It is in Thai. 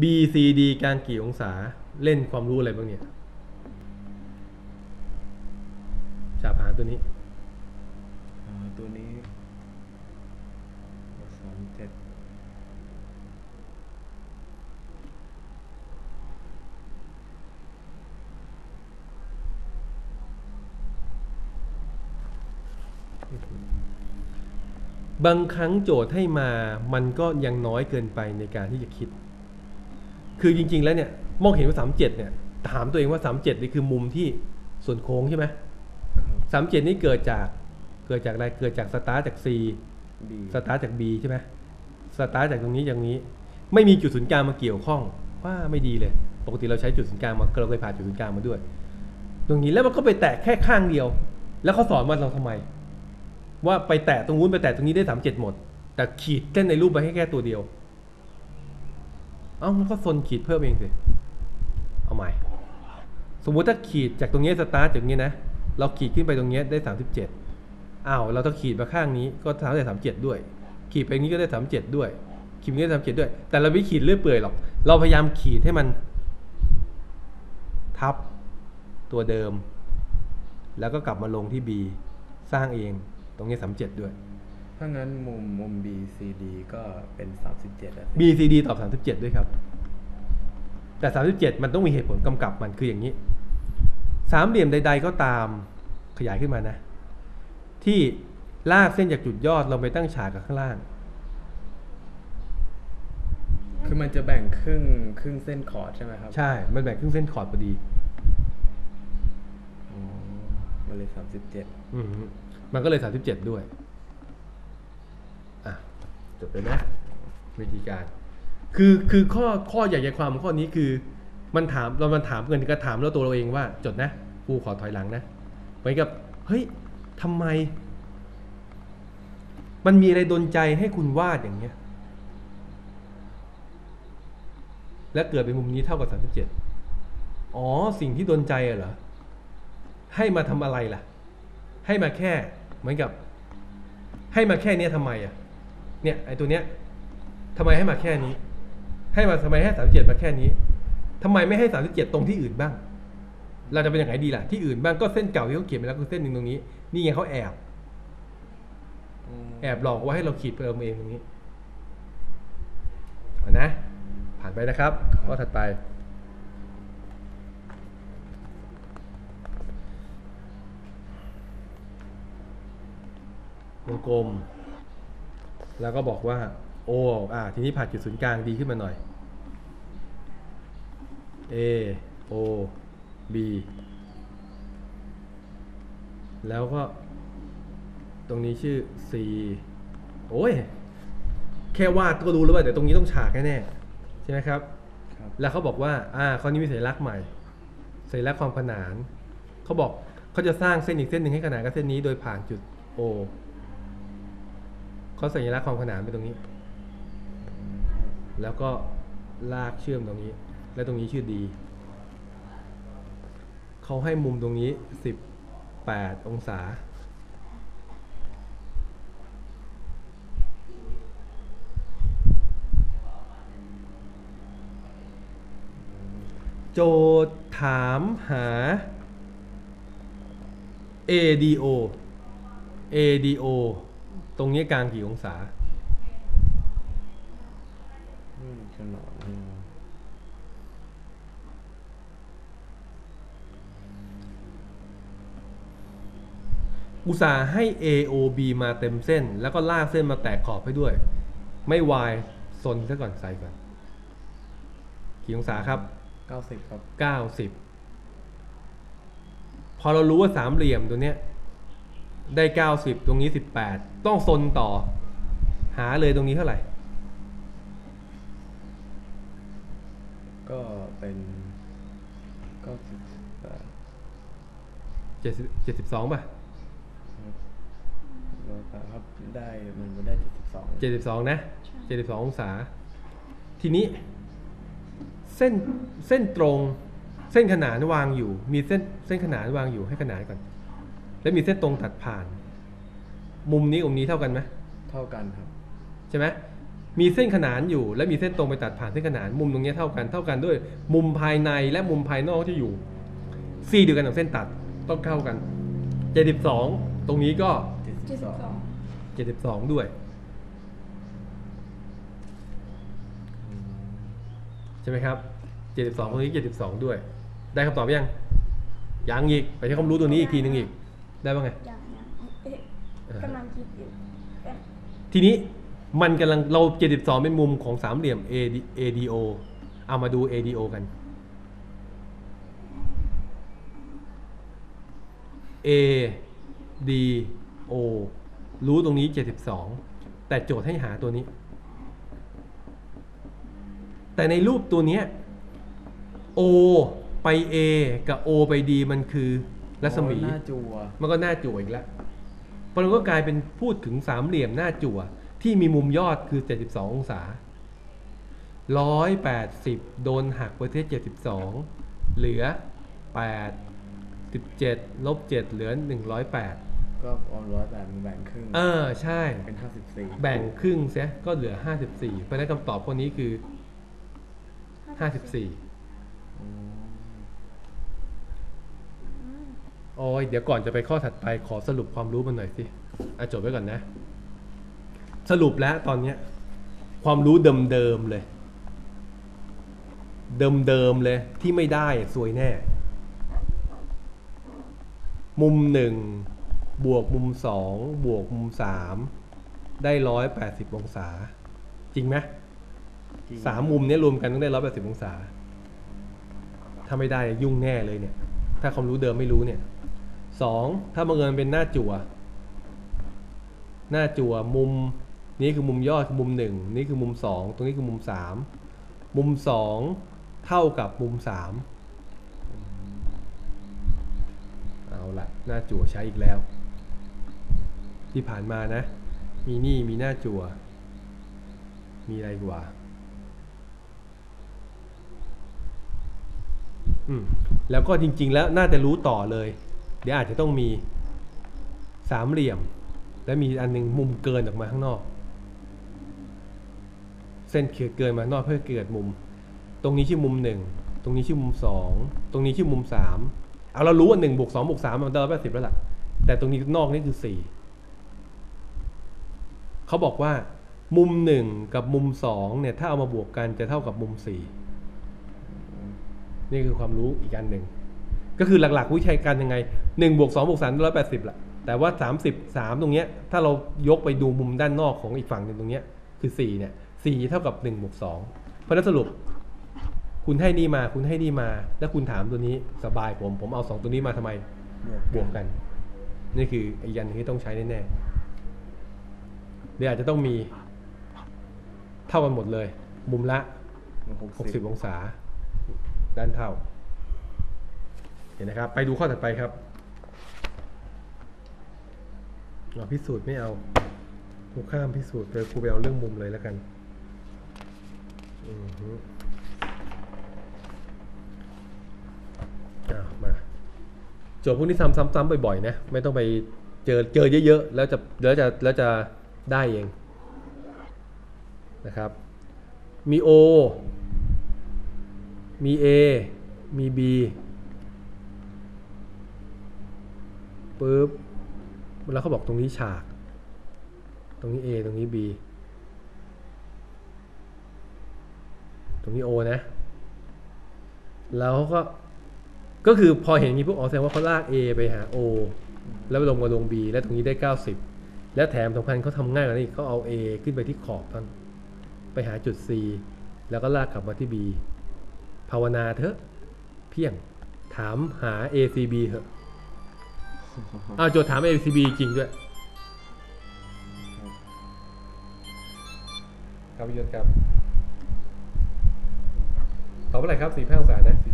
BCD การกี่องศาเล่นความรู้อะไรบ้างเนี่ยฉาบหางตัวนี้อ่าตัวนี้สามเจ็ดบางครั้งโจทย์ให้มามันก็ยังน้อยเกินไปในการที่จะคิด คือจริง ๆ แล้วเนี่ยมองเห็นว่าสามเจ็ดเนี่ยถามตัวเองว่าสามเจ็ดนี่คือมุมที่ส่วนโค้งใช่ไหมครับสามเจ็ดนี่เกิดจากเกิดจากอะไรเกิดจากสตาร์ทจาก C บีสตาร์ทจาก B ใช่ไหมสตาร์ทจากตรงนี้อย่างนี้ ไม่มีจุดศูนย์กลางมาเกี่ยวข้องว่าไม่ดีเลย ปกติเราใช้จุดศูนย์กลางมาเราเคยผ่านจุดศูนย์กลางมาด้วย ตรงนี้แล้วมันก็ไปแตะแค่ข้างเดียว แล้วเขาสอนมาเราทำไม ว่าไปแตะตรงนู้นไปแตะตรงนี้ได้สามเจ็ดหมด แต่ขีดเส้นในรูปไปให้แค่ตัวเดียว เอ้าก็โซนขีดเพิ่มเองสิ เอาใหม่ สมมุติถ้าขีดจากตรงนี้สตาร์ทจากตรงนี้นะ เราขีดขึ้นไปตรงนี้ได้สามสิบเจ็ดอ้าวเราต้องขีดมาข้างนี้ก็ทำได้สามเจ็ดด้วย ขีดไปนี้ก็ได้สามเจ็ดด้วย ขีดไปนี้ได้สามเจ็ดด้วย แต่เราไม่ขีดเรื่อยเปื่อยหรอก เราพยายามขีดให้มัน ทับตัวเดิม แล้วก็กลับมาลงที่ B สร้างเอง ตรงนี้สามเจ็ดด้วย ถ้างั้นมุมมุม B C D ก็เป็นสามสิบเจ็ดอะสิ B C D ตอบ 37 ด้วยครับ แต่ 37 มันต้องมีเหตุผลกำกับมันคืออย่างนี้ สามเหลี่ยมใด ๆ ก็ตามขยายขึ้นมานะ ที่ลากเส้นจากจุดยอดเราไปตั้งฉากกับข้างล่าง คือมันจะแบ่งครึ่งครึ่งเส้นคอร์ดใช่ไหมครับใช่ มันแบ่งครึ่งเส้นขอดพอดีอ๋อมันเลยสามสิบเจ็ดอืมมันก็เลย 37 ด้วยอะ จบไปนะวิธีการ คือคือข้อข้อใหญ่ใจความของข้อนี้คือ มันถามเรามันถามเงินก็ถามแล้วตัวเราเองว่า จดนะครูขอถอยหลังนะเหมือนกับเฮ้ยทำไม มันมีอะไรดนใจให้คุณวาดอย่างเงี้ย และเกิดเป็นมุมนี้เท่ากับ37อ๋อสิ่งที่ดนใจเหรอให้มาทำอะไรล่ะ ให้มาแค่เหมือนกับ ให้มาแค่เนี้ยทำไมอะ เนี่ยไอ้ตัวเนี้ยทำไมให้มาแค่นี้ ให้มาทำไมให้สามเจ็ดมาแค่นี้ทำไมไม่ให้สามสิบเจ็ดตรงที่อื่นบ้าง เราจะเป็นยังไงดีล่ะ ที่อื่นบ้างก็เส้นเก่าที่เขาเขียนไปแล้วคือเส้นหนึ่งตรงนี้ นี่ไงเขาแอบแอบหลอกว่าให้เราขีดเพิ่มเองตรงนี้เอานะ ผ่านไปนะครับข้อถัดไปวงกลม แล้วก็บอกว่า โออ่าทีนี้ผ่านจุดศูนย์กลางดีขึ้นมาหน่อย A O B แล้วก็ ตรงนี้ชื่อ C โอ้ย แค่วาดก็รู้แล้วว่าเดี๋ยวตรงนี้ต้องฉากแน่ๆใช่ไหมครับครับ แล้วเขาบอกว่า อ่าข้อนี้มีสัญลักษณ์ใหม่สัญลักษณ์ความขนาน เขาบอกเขาจะสร้างเส้นอีกเส้นหนึ่งให้ขนานกับเส้นนี้โดยผ่านจุด O เขาสัญลักษณ์ความขนานไปตรงนี้ แล้วก็ลากเชื่อมตรงนี้ และตรงนี้ชื่อ D เขาให้มุมตรงนี้ 18 องศา โจทย์ถามหา ADO ADO ตรงนี้กลางกี่องศาอืมขนอนอืมอุตส่าห์ให้ AOB มาเต็มเส้น แล้วก็ลากเส้นมาแตกขอบให้ด้วย ไม่วายซนซะก่อนใส่ก่อน กี่องศาครับเก้าสิบครับ 90 พอเรารู้ว่าสามเหลี่ยมตัวเนี้ย ได้ 90 ตรงนี้ 18 ต้องซนต่อ หาเลยตรงนี้เท่าไหร่ ก็เป็นเก้าสิบแปด70 72ป่ะแล้วก็ครับได้มันจะได้เจ็ดสิบสอง72 นะ 72 องศา ทีนี้ เส้นเส้นตรงเส้นขนานวางอยู่ มีเส้นเส้นขนานวางอยู่ให้ขนานก่อน แล้วมีเส้นตรงตัดผ่าน มุมนี้กับมุมนี้เท่ากันไหมเท่ากันครับ ใช่ไหมมีเส้นขนานอยู่ และมีเส้นตรงไปตัดผ่านเส้นขนาน มุมตรงเนี้ยเท่ากันเท่ากันด้วย มุมภายในและมุมภายนอกที่อยู่ซีเดียวกันกับเส้นตัดต้องเข้ากัน72ตรงนี้ก็เจ็ดเจ็สิดบสิสบองสอง72ด้วย ใช่ไหมครับ72ตรงนี้72ด้วย ได้คำตอบยังยังอีกไปใช้ความรู้ตัวนี้อีกทีนึงอีก ได้ป่ะไงอย่างอย่างเอ๊ะเออกำลังคิดอยู่เอ๊ะทีนี้มันกำลังเรา72เป็นมุมของสามเหลี่ยม AD ADO เอามาดู ADO กัน A D O รู้ตรงนี้ 72 แต่โจทย์ให้หาตัวนี้ แต่ในรูปตัวเนี้ย O ไป A กับ O ไป D มันคือ รัศมี หน้าจัวมันก็หน้าจั่วอีกแล้วมันก็กลายเป็นพูดถึงสามเหลี่ยมหน้าจั่ว ที่มีมุมยอดคือ 72 องศา 180 โดนหักไปที่72 เหลือ 8 17 ลบ 7 เหลือ 108 ก็เอาร้อยแปดมันแบ่งครึ่งเออ ใช่ เป็นห้าสิบสี่แบ่งครึ่งเสียก็เหลือ 54 เพราะฉะนั้นคำตอบข้อนี้คือ 54 อืม โอ้ยเดี๋ยวก่อนจะไปข้อถัดไปขอสรุปความรู้มันหน่อยสิอะจดไว้ก่อนนะ สรุปแล้วตอนเนี้ยความรู้เดิมๆเลย เดิมๆเลยที่ไม่ได้อะซวยแน่ มุมหนึ่งบวกมุมสองบวกมุมสามได้ร้อยแปดสิบองศา จริงไหมสามมุมเนี้ยรวมกันต้องได้ร้อยแปดสิบองศา ถ้าไม่ได้ยุ่งแน่เลยเนี่ย ถ้าความรู้เดิมไม่รู้เนี่ย สองถ้าบังเอิญเป็นหน้าจั่ว หน้าจั่วมุมนี้คือมุมยอดคือมุมหนึ่งนี่คือมุมสองตรงนี้คือมุมสามมุมสองเท่ากับมุมสามเอาละหน้าจั่วใช้อีกแล้ว ที่ผ่านมานะ มีนี่มีหน้าจั่ว มีอะไรกว่าอืมแล้วก็จริงๆแล้วน่าจะรู้ต่อเลย เดี๋ยวอาจจะต้องมีสามเหลี่ยม และมีอันหนึงมุมเกินออกมาข้างนอก เส้นเขียเกินมานอกเพื่อเกิดมุม ตรงนี้ชื่อมุมหนึ่งตรงนี้ชื่อมุมสองตรงนี้ชื่อมุมสามเอาเรารู้ว่าหนึ่งบวกสองบวกสามมันได้ร้อยแปดสิบแล้วล่ะแต่ตรงนี้นอกนี่คือสี่เขาบอกว่า มุมหนึ่งกับมุมสองเนี่ยถ้าเอามาบวกกันจะเท่ากับมุมสี่นี่คือความรู้อีกอันหนึ่งก็คือหลักๆ วิชัยการยังไง หนึ่งบวกสองบวกสามร้อยแปดสิบละแต่ว่าสามสิบสามตรงเนี้ยถ้าเรายกไปดูมุมด้านนอกของอีกฝั่งหนึ่งตรงเนี้ยคือสี่เนี่ยสี่เท่ากับหนึ่งบวกสองเพราะฉะนั้นสรุป คุณให้นี่มาคุณให้นี่มา แล้วคุณถามตัวนี้สบายผมผมเอาสองตัวนี้มาทำไมบวกกัน นี่คืออีกอันหนึ่งที่ต้องใช้แน่ๆเดี๋ยวอาจจะต้องมีเท่ากันหมดเลย มุมละหกสิบ60 องศา ด้านเท่า เห็นนะครับ ไปดูข้อถัดไปครับ อ๋อพิสูจน์ไม่เอาครูข้ามพิสูจน์เลยครูไปเอาเรื่องมุมเลยแล้วกันอือฮึมาโจทย์พวกนี้ซ้ำซ้ำๆบ่อยๆนะ ไม่ต้องไปเจอเจอเยอะๆ แล้วจะแล้วจะแล้วจะได้เองนะครับ มี O มี A มี B ปุ๊บ แล้วเขาบอกตรงนี้ฉาก ตรงนี้ A ตรงนี้ B ตรงนี้ O นะ แล้วก็ก็คือพอเห็นอย่างนี้พวกอ๋อแสดงว่าเขาลาก A ไปหา O แล้วลงมาลง B แล้วตรงนี้ได้ 90 และแถมสำคัญเขาทำง่ายกว่านี้อีกเขาเอา A ขึ้นไปที่ขอบท่านไปหาจุด C แล้วก็ลากกลับมาที่ B ภาวนาเถอะ เพียงถามหา ACB เถอะ อ้าวโจทย์ถาม ACB จริงด้วย ครับพี่ยศครับตอบเท่าไหร่ครับสี่ห้าองศานะสี่